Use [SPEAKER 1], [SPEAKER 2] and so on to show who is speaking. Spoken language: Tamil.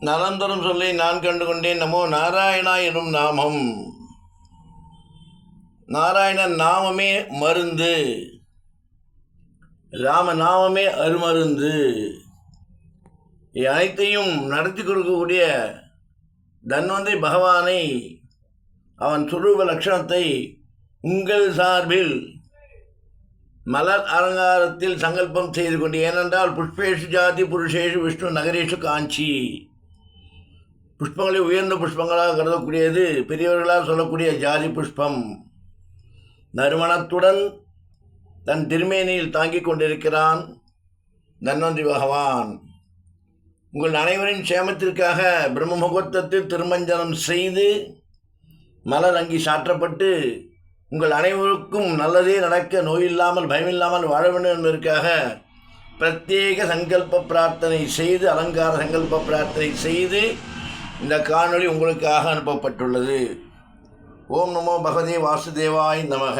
[SPEAKER 1] நலந்தரும் சொல்லி நான் கண்டு கொண்டேன் நமோ நாராயணா எனும் நாமம். நாராயணன் நாமமே மருந்து. ராம நாமமே அருமருந்து. அனைத்தையும் நடத்தி கொடுக்கக்கூடிய தன்வந்தை பகவானை அவன் சுரூப லட்சணத்தை உங்கள் சார்பில் மலர் அலங்காரத்தில் சங்கல்பம் செய்து கொண்டு ஏனென்றால் புஷ்பேஷு ஜாதி புருஷேஷு விஷ்ணு நகரேஷு காஞ்சி. புஷ்பங்களை உயர்ந்த புஷ்பங்களாக கருதக்கூடியது பெரியவர்களாக சொல்லக்கூடிய ஜாதி புஷ்பம். நறுமணத்துடன் தன் திருமேனியில் தாங்கிக் கொண்டிருக்கிறான் தன்வந்தி பகவான். உங்கள் அனைவரின் சேமத்திற்காக பிரம்ம முகூர்த்தத்தில் திருமஞ்சனம் செய்து மலர் அங்கி சாற்றப்பட்டு உங்கள் அனைவருக்கும் நல்லதே நடக்க நோயில்லாமல் பயமில்லாமல் வாழ வேண்டும் என்பதற்காக பிரத்யேக சங்கல்ப பிரார்த்தனை செய்து அலங்கார சங்கல்ப பிரார்த்தனை செய்து இந்த காணொளி உங்களுக்காக அனுப்பப்பட்டுள்ளது. ஓம் நமோ பகவதே வாசுதேவாய் நமக.